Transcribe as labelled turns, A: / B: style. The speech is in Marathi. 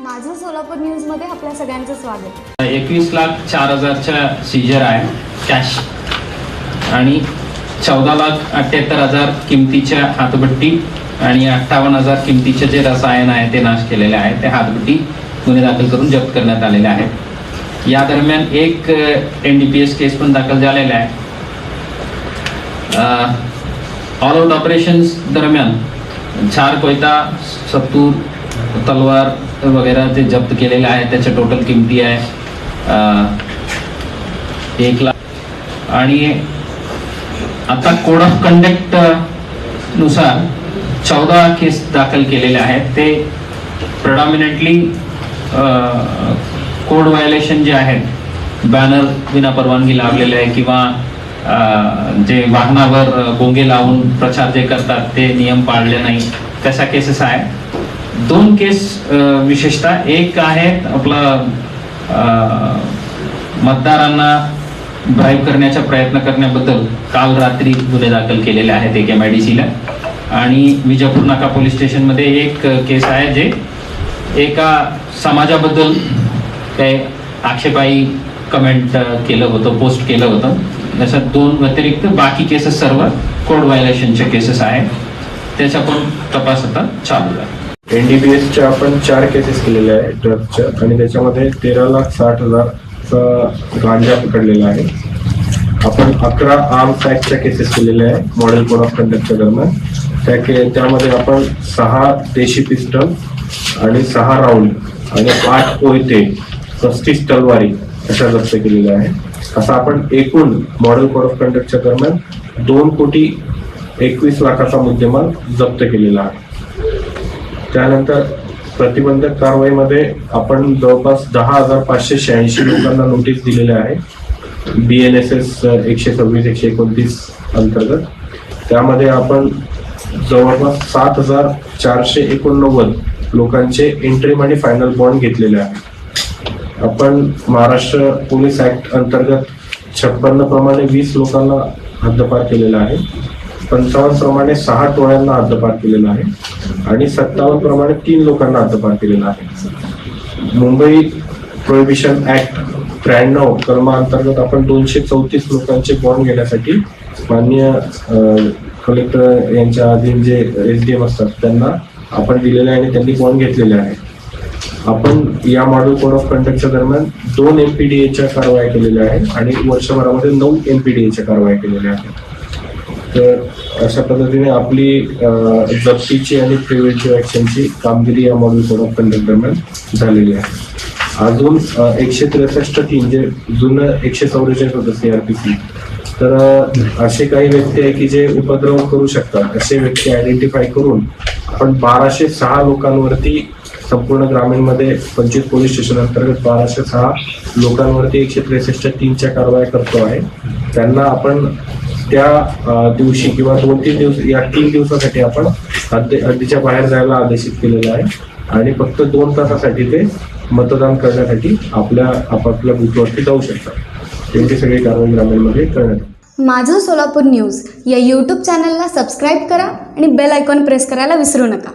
A: माझं सोलापूर न्यूजमध्ये आपल्या सगळ्यांचं स्वागत.
B: एकवीस लाख चार हजारच्या सीजर आहे कॅश आणि चौदा लाख अठ्ठ्याहत्तर हजार किमतीच्या हातभट्टी आणि अठ्ठावन्न हजार किमतीचे जे रसायन आहे ते नाश केलेले आहे ते हातभट्टी गुन्हे दाखल करून जप्त करण्यात आलेले आहेत. या दरम्यान एक N D P S case पण दाखल झालेला आहे. ऑल आउट ऑपरेशन्स दरम्यान चार कोयता सत्तूर तलवार वगैरे जे जप्त केलेले आहे त्याच्या टोटल किमती आहे अं, एक लाख. आणि आता कोड ऑफ कंडक्टनुसार चौदा केस दाखल केलेले आहेत. ते प्रडॉमिनेटली कोड व्हायलेशन जे आहेत बॅनर विना परवानगी लावलेले आहे किंवा जे वाहनावर गोंगे लावून प्रचार जे करतात ते नियम पाळले नाही. तशा केसेस आहे दोन केस विशेषतः एक आहे आपलं मतदारांना ड्राईव्ह करण्याचा प्रयत्न करण्याबद्दल काल रात्री गुन्हे दाखल केलेले आहेत एक एम आय डी सीला आणि विजापूर नाका पोलीस स्टेशनमध्ये एक केस आहे जे एका समाजाबद्दल काही आक्षेपाई कमेंट केलं होतं पोस्ट केलं होतं. त्याच्यात दोन व्यतिरिक्त बाकी केसेस सर्व कोड व्हायलेशनचे केसेस आहेत. त्याचा पण तपास आता चालू आहे.
C: एनडीबीएसच्या आपण चार केसेस केलेल्या आहे ड्रगच्या आणि त्याच्यामध्ये तेरा लाख साठ हजारचा गांजा पकडलेला आहे. आपण अकरा आर्म ऍक्टच्या केसेस केलेल्या आहे मॉडेल कोड ऑफ कंडक्टच्या दरम्यान. त्या के त्यामध्ये आपण सहा देशी पिस्टल आणि सहा राऊंड आणि आठ कोयते पस्तीस तलवारी अशा जप्त केलेल्या आहे असं आपण एकूण मॉडेल कोड ऑफ कंडक्टच्या दरम्यान दोन कोटी एकवीस लाखाचा मुद्देमाल जप्त केलेला आहे. त्यानंतर प्रतिबंधक कारवाईमध्ये आपण जवळपास दहा हजार पाचशे शहाऐंशी लोकांना नोटीस दिलेल्या आहे. बी एन एस एस एकशे सव्वीस एकशे एकोणतीस अंतर्गत. त्यामध्ये आपण जवळपास सात हजार चारशे एकोणनव्वद लोकांचे एंट्री आणि फायनल बॉन्ड घेतलेले आहे. आपण महाराष्ट्र पोलीस ऍक्ट अंतर्गत छप्पन्न प्रमाणे वीस लोकांना हद्दपार केलेला आहे. पंचावन्न प्रमाणे सहा टोळ्यांना हद्दपार केलेला आहे आणि सत्तावन्न प्रमाणे तीन लोकांना हद्दपार केलेला आहे. मुंबई प्रोहिबिशन ऍक्ट त्र्याण्णव कलमाअंतर्गत आपण दोनशे चौतीस लोकांचे बॉन्ड घेण्यासाठी माननीय कलेक्टर यांच्या अधीन जे एस डी एम असतात त्यांना आपण दिलेले आहे आणि त्यांनी बॉन्ड घेतलेले आहे. आपण या मॉडेल कोड ऑफ कंडक्टच्या दरम्यान दोन एमपीडीएच्या कारवाया केलेल्या आहेत आणि वर्षभरामध्ये नऊ एमपीडीएच्या कारवाया केलेल्या आहेत. तर अशा पद्धतीने आपली जप्तीची आणि प्रिव्हेंटिव्ह ऍक्शनची कामगिरी या मॉडेल कोड ऑफ कंडक्ट दरम्यान झालेली आहे. अजून एकशे त्रेसष्ट तीन जे जुनं एकशे चौवेचाळीस होतं सीआरपीसी तर असे काही व्यक्ती आहे की जे उपद्रव करू शकतात. असे व्यक्ती आयडेंटिफाय करून आपण बाराशे सहा लोकांवरती संपूर्ण ग्रामीणमध्ये पंचवीस पोलीस स्टेशन अंतर्गत बाराशे सहा लोकांवरती एकशे त्रेसष्ट तीनच्या कारवाया करतो आहे. त्यांना आपण त्या दिवशी किंवा दोन तीन दिवस या तीन दिवसासाठी आपण हद्दी हद्दीच्या बाहेर जायला आदेशित केलेलं आहे. आणि फक्त दोन तासासाठी ते मतदान करण्यासाठी आपल्या आपापल्या बुथवरती जाऊ शकतात. त्यांची सगळी कारवाई ग्रामीणमध्ये करण्यात
A: माझं सोलापूर न्यूज या यूट्यूब चॅनलला सबस्क्राईब करा आणि बेल आयकॉन प्रेस करायला विसरू नका.